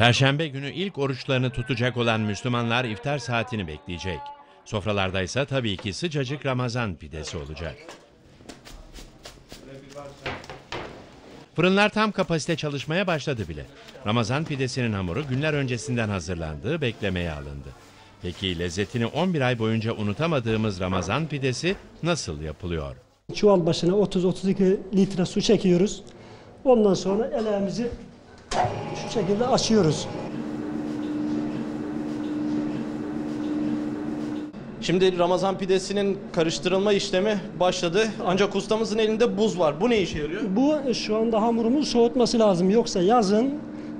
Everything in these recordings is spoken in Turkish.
Perşembe günü ilk oruçlarını tutacak olan Müslümanlar iftar saatini bekleyecek. Sofralarda ise tabii ki sıcacık Ramazan pidesi olacak. Fırınlar tam kapasite çalışmaya başladı bile. Ramazan pidesinin hamuru günler öncesinden hazırlandığı beklemeye alındı. Peki lezzetini 11 ay boyunca unutamadığımız Ramazan pidesi nasıl yapılıyor? Çuval başına 30-32 litre su çekiyoruz. Ondan sonra eleğimizi şu şekilde açıyoruz. Şimdi Ramazan pidesinin karıştırılma işlemi başladı. Ancak ustamızın elinde buz var. Bu ne işe yarıyor? Bu şu anda hamurumuz soğutması lazım. Yoksa yazın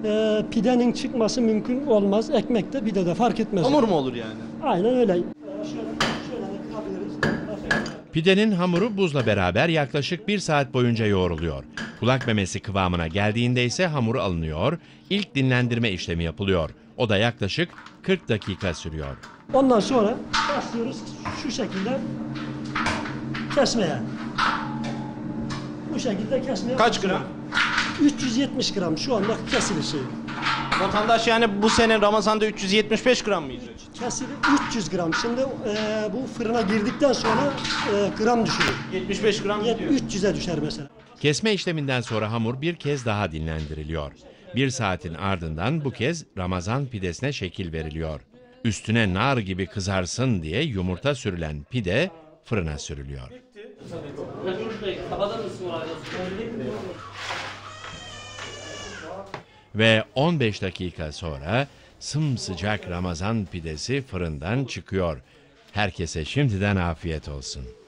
e, pidenin çıkması mümkün olmaz. Ekmek de pide de fark etmez. Hamur mu olur yani? Aynen öyle. Şöyle, şöyle de kırabiliriz. Pidenin hamuru buzla beraber yaklaşık bir saat boyunca yoğruluyor. Kulak memesi kıvamına geldiğinde ise hamur alınıyor, ilk dinlendirme işlemi yapılıyor. O da yaklaşık 40 dakika sürüyor. Ondan sonra başlıyoruz şu şekilde kesmeye. Bu şekilde kesmeye. Kaç gram? 370 gram şu anda kesilişi. Vatandaş yani bu sene Ramazan'da 375 gram mı yiyecek? Kesili 300 gram. Şimdi e, bu fırına girdikten sonra e, gram düşürür. 75 gram Yet- gidiyor. 300'e düşer mesela. Kesme işleminden sonra hamur bir kez daha dinlendiriliyor. Bir saatin ardından bu kez Ramazan pidesine şekil veriliyor. Üstüne nar gibi kızarsın diye yumurta sürülen pide fırına sürülüyor. Ve 15 dakika sonra sımsıcak Ramazan pidesi fırından çıkıyor. Herkese şimdiden afiyet olsun.